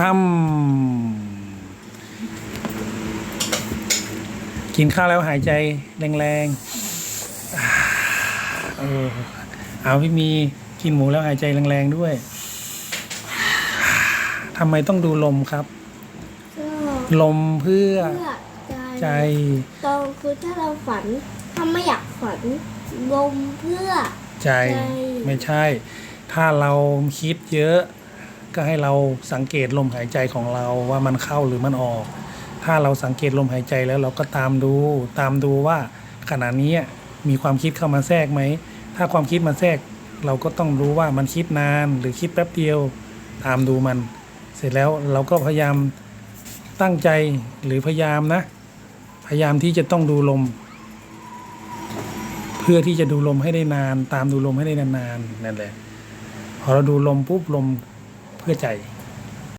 อ้ำกินข้าวแล้วหายใจแรงๆอ่าเออเอาพี่มีกินหมูแล้วหายใจแรงๆด้วยทำไมต้องดูลมครับก็ลมเพื่อเพื่อใจใจ ตอนคือถ้าเราฝัน ถ้าไม่อยากฝัน ลมเพื่อ ใจใจไม่ใช่ ถ้าเราคิดเยอะ ก็ให้เราสังเกตลมหายใจของเราว่ามันเข้าหรือมันออก ถ้าเราสังเกตลมหายใจแล้วเราก็ตามดู ตามดูว่าขณะนี้มีความคิดเข้ามาแทรกไหม ถ้าความคิดมาแทรก เราก็ต้องรู้ว่ามันคิดนานหรือคิดแป๊บเดียว ตามดูมัน เสร็จแล้วเราก็พยายามตั้งใจหรือพยายามนะ พยายามที่จะต้องดูลม เพื่อที่จะดูลมให้ได้นาน ตามดูลมให้ได้นานๆนั่นแหละพอเราดูลมปุ๊บลม เพื่อใจ